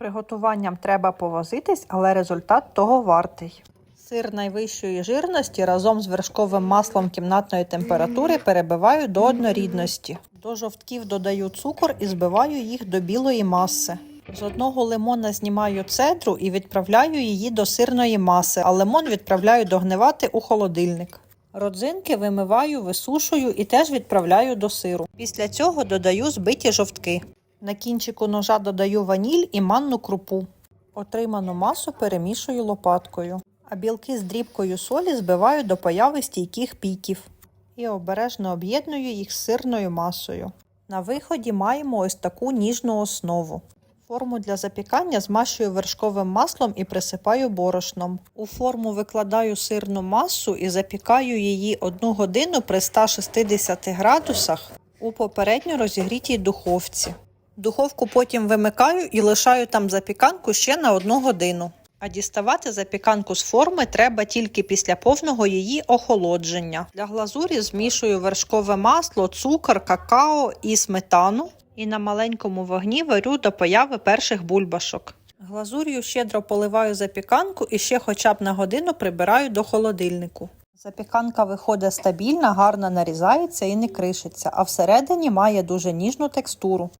Приготуванням треба повозитись, але результат того вартий. Сир найвищої жирності разом з вершковим маслом кімнатної температури перебиваю до однорідності. До жовтків додаю цукор і збиваю їх до білої маси. З одного лимона знімаю цедру і відправляю її до сирної маси, а лимон відправляю догнивати у холодильник. Родзинки вимиваю, висушую і теж відправляю до сиру. Після цього додаю збиті жовтки. На кінчику ножа додаю ваніль і манну крупу. Отриману масу перемішую лопаткою, а білки з дрібкою солі збиваю до появи стійких піків і обережно об'єдную їх з сирною масою. На виході маємо ось таку ніжну основу. Форму для запікання змащую вершковим маслом і присипаю борошном. У форму викладаю сирну масу і запікаю її 1 годину при 160 градусах у попередньо розігрітій духовці. Духовку потім вимикаю і лишаю там запіканку ще на 1 годину. А діставати запіканку з форми треба тільки після повного її охолодження. Для глазурі змішую вершкове масло, цукор, какао і сметану. І на маленькому вогні варю до появи перших бульбашок. Глазур'ю щедро поливаю запіканку і ще хоча б на годину прибираю до холодильнику. Запіканка виходить стабільна, гарно нарізається і не кришиться, а всередині має дуже ніжну текстуру.